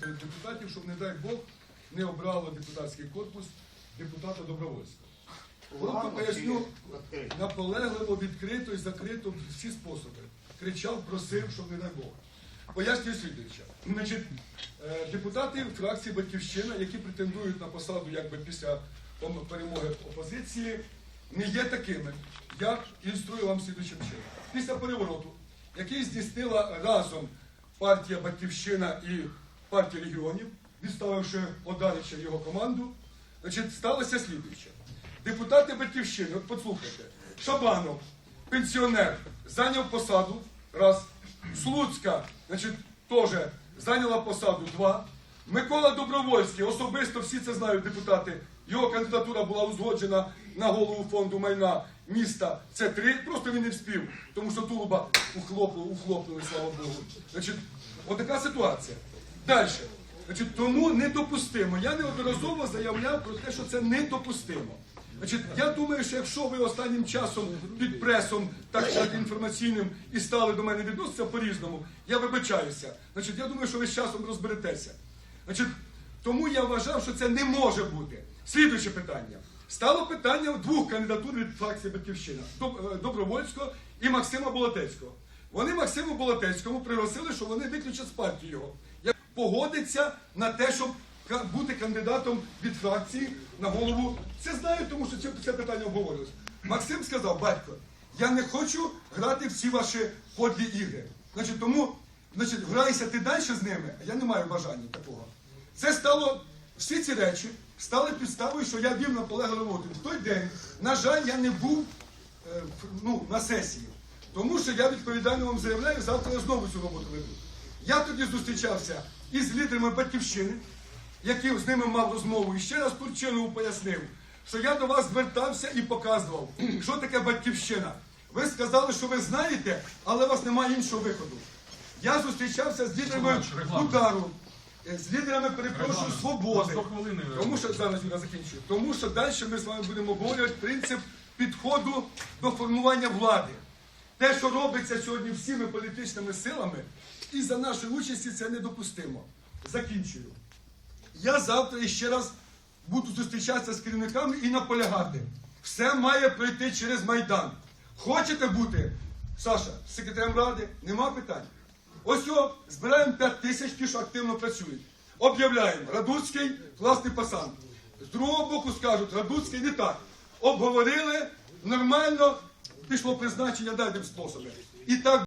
серед депутатів, щоб, не дай Бог, не обрало депутатський корпус депутата Добровольського. Коротко поясню, наполегливо, відкрито і закрито всі способи. Кричав, просив, щоб не дай Бог. Пояснюю слідуюче. Значить, е, депутати фракції Батьківщина, які претендують на посаду якби після перемоги опозиції, не є такими. Я ілюструю вам слідуючим чином. Після перевороту, який здійснила разом партія Батьківщина і партія регіонів, відставивши Одарича його команду, значить, сталося слідуюче. Депутати Батьківщини, от послухайте, Шабанов, пенсіонер, зайняв посаду, раз. Слуцька, значить, теж зайняла посаду, два. Микола Добровольський, особисто всі це знають депутати, його кандидатура була узгоджена на голову фонду майна міста. Це три, просто він не вспів, тому що Тулуба ухлопнули, ухлопнули, слава Богу. Значить, отака ситуація. Далі. Значить, тому недопустимо. Я неодноразово заявляв про те, що це недопустимо. Значить, я думаю, що якщо ви останнім часом під пресом, так сказати, інформаційним і стали до мене відноситися по-різному, я вибачаюся. Значить, я думаю, що ви з часом розберетеся. Значить, тому я вважав, що це не може бути. Слідуюче питання. Стало питання двох кандидатур від фракції Батьківщина е, Добровольського і Максима Болотецького. Вони Максиму Болотецькому пригласили, що вони виключать з партії його. Погодиться на те, щоб бути кандидатом від фракції на голову. Це знаю, тому що це, питання обговорювалося. Максим сказав, батько, я не хочу грати в ці ваші подлі ігри. Значить, тому значить, грайся ти далі з ними, а я не маю бажання такого. Це стало, всі ці речі стали підставою, що я вів наполегливу роботу. В той день, на жаль, я не був е, ну, на сесії. Тому що я відповідально вам заявляю, завтра я знову цю роботу веду. Я тоді зустрічався із лідерами Батьківщини, який з ними мав розмову, і ще раз Турчинову пояснив, що я до вас звертався і показував, що таке батьківщина. Ви сказали, що ви знаєте, але у вас немає іншого виходу. Я зустрічався з лідерами удару, е, з лідерами, перепрошую, свободи. Тому що зараз я закінчую. Тому що далі ми з вами будемо обговорювати принцип підходу до формування влади. Те, що робиться сьогодні всіми політичними силами, і за нашої участі це недопустимо. Закінчую. Я завтра іще раз буду зустрічатися з керівниками і наполягати. Все має пройти через Майдан. Хочете бути, Саша, секретарем ради? Нема питань. Ось о, збираємо 5 тисяч, ті, що активно працюють. Об'являємо, Радуцький класний пасан. З другого боку скажуть, Радуцький не так. Обговорили, нормально, пішло призначення дальним способом. І так